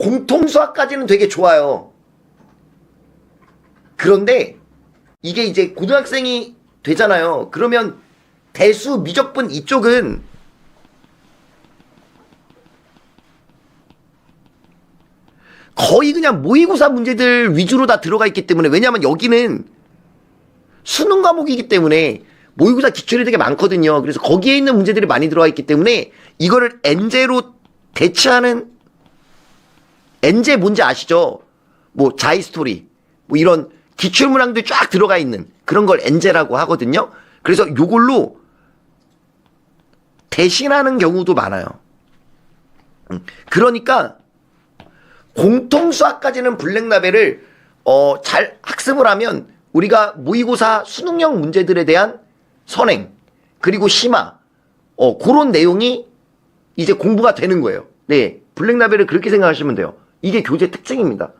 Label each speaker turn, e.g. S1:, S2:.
S1: 공통수학까지는 되게 좋아요. 그런데 이게 이제 고등학생이 되잖아요. 그러면 대수 미적분 이쪽은 거의 그냥 모의고사 문제들 위주로 다 들어가 있기 때문에 왜냐하면 여기는 수능 과목이기 때문에 모의고사 기출이 되게 많거든요. 그래서 거기에 있는 문제들이 많이 들어가 있기 때문에 이거를 엔제로 대체하는 엔제 뭔지 아시죠? 뭐 자이스토리 뭐 이런 기출 문항들 쫙 들어가 있는 그런 걸 엔제라고 하거든요. 그래서 요걸로 대신하는 경우도 많아요. 음, 그러니까 공통 수학까지는 블랙라벨을 어, 잘 학습을 하면 우리가 모의고사 수능형 문제들에 대한 선행 그리고 심화 어, 그런 내용이 이제 공부가 되는 거예요. 네, 블랙라벨을 그렇게 생각하시면 돼요. 이게 교재 특징입니다.